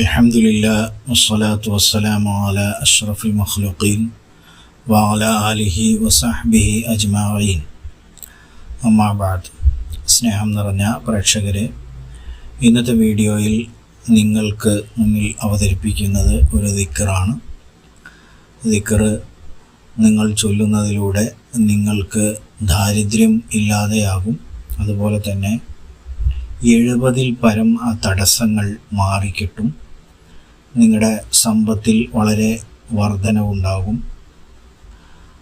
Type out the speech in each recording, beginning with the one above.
الحمد لله والصلاة والسلام على أشرف المخلوقين وعلى آله وصحبه أجمعين أما بعد സ്നേഹം നിറഞ്ഞ പ്രേക്ഷകരെ ഇന്നത്തെ വീഡിയോയിൽ നിങ്ങൾക്ക് മുന്നിൽ അവതരിപ്പിക്കുന്നത് ഒരു ദിക്കറാണ് ദിക്കറ് നിങ്ങൾ ചൊല്ലുന്നതിലൂടെ നിങ്ങൾക്ക് ദാരിദ്ര്യം ഇല്ലാതെയാകും അതുപോലെ തന്നെ എഴുപതിൽ പരം ആ തടസ്സങ്ങൾ മാറിക്കിട്ടും നിങ്ങളുടെ സമ്പത്തിൽ വളരെ വർധനവുണ്ടാകും.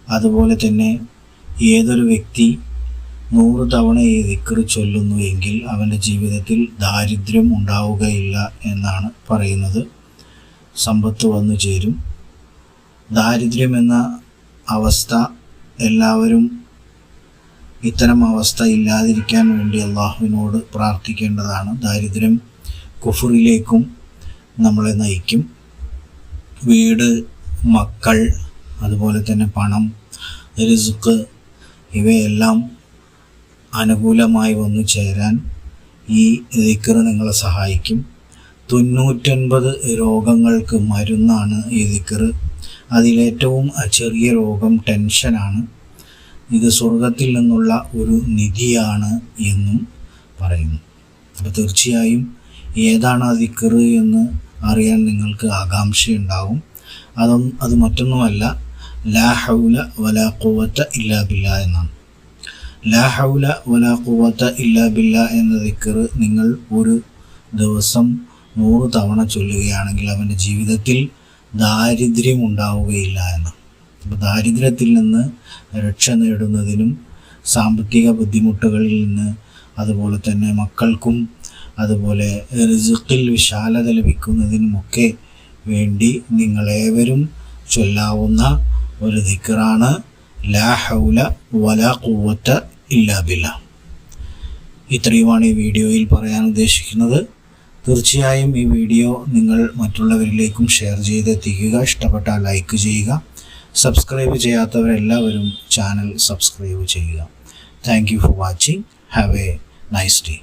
അതുപോലെ തന്നെ ഏതൊരു വ്യക്തി നൂറ് തവണ ഈ ദിക്കറ് ചൊല്ലുന്നു എങ്കിൽ അവന്റെ ജീവിതത്തിൽ ദാരിദ്ര്യം ഉണ്ടാവുകയില്ല എന്നാണ് പറയുന്നത്. സമ്പത്ത് വന്നു ചേരും. ദാരിദ്ര്യം എന്ന അവസ്ഥ എല്ലാവരും ഇത്തരം അവസ്ഥ ഇല്ലാതിരിക്കാൻ വേണ്ടി അള്ളാഹുവിനോട് പ്രാർത്ഥിക്കേണ്ടതാണ്. ദാരിദ്ര്യം കുഫറിലേക്കും നമ്മളെ നയിക്കും. വീട് മക്കൾ അതുപോലെ തന്നെ പണം റിസുക്ക് ഇവയെല്ലാം അനുകൂലമായി വന്നു ചേരാൻ ഈ ദിക്കർ നിങ്ങളെ സഹായിക്കും. തൊണ്ണൂറ്റൊൻപത് രോഗങ്ങൾക്ക് മരുന്നാണ് ഈ ദിക്കർ അതിലേറ്റവും ചെറിയ രോഗം ടെൻഷനാണ്. ഇത് സ്വർഗത്തിൽ നിന്നുള്ള ഒരു നിധിയാണ് എന്നും പറയുന്നു. അപ്പോൾ തീർച്ചയായും ഏതാണ് ആ ദിക്കറ് എന്ന് അറിയാൻ നിങ്ങൾക്ക് ആകാംക്ഷയുണ്ടാവും. അതും അത് മറ്റൊന്നുമല്ല. ലാ ഹൗല വലാ ഇല്ലാ ബില്ല എന്നാണ്. ലാ ഹൗല വലാ ഇല്ലാ ബില്ല എന്ന ദിക്കറ് നിങ്ങൾ ഒരു ദിവസം നൂറ് തവണ ചൊല്ലുകയാണെങ്കിൽ അവന്റെ ജീവിതത്തിൽ ദാരിദ്ര്യം ഉണ്ടാവുകയില്ല എന്ന് അപ്പോൾ ദാരിദ്ര്യത്തിൽ നിന്ന് രക്ഷ നേടുന്നതിനും സാമ്പത്തിക ബുദ്ധിമുട്ടുകളിൽ നിന്ന് അതുപോലെ തന്നെ മക്കൾക്കും അതുപോലെ റിസുക്കിൽ വിശാലത ലഭിക്കുന്നതിനുമൊക്കെ വേണ്ടി നിങ്ങളേവരും ചൊല്ലാവുന്ന ഒരു ദിക്കറാണ് ലാ ഹൗല വല കൂവറ്റ ഇല്ലാ ബില്ല. ഇത്രയുമാണ് ഈ വീഡിയോയിൽ പറയാൻ ഉദ്ദേശിക്കുന്നത്. തീർച്ചയായും ഈ വീഡിയോ നിങ്ങൾ മറ്റുള്ളവരിലേക്കും ഷെയർ ചെയ്തെത്തിക്കുക. ഇഷ്ടപ്പെട്ടാൽ ലൈക്ക് ചെയ്യുക. സബ്സ്ക്രൈബ് ചെയ്യാത്തവരെല്ലാവരും ചാനൽ സബ്സ്ക്രൈബ് ചെയ്യുക. Thank you for watching. Have a nice day.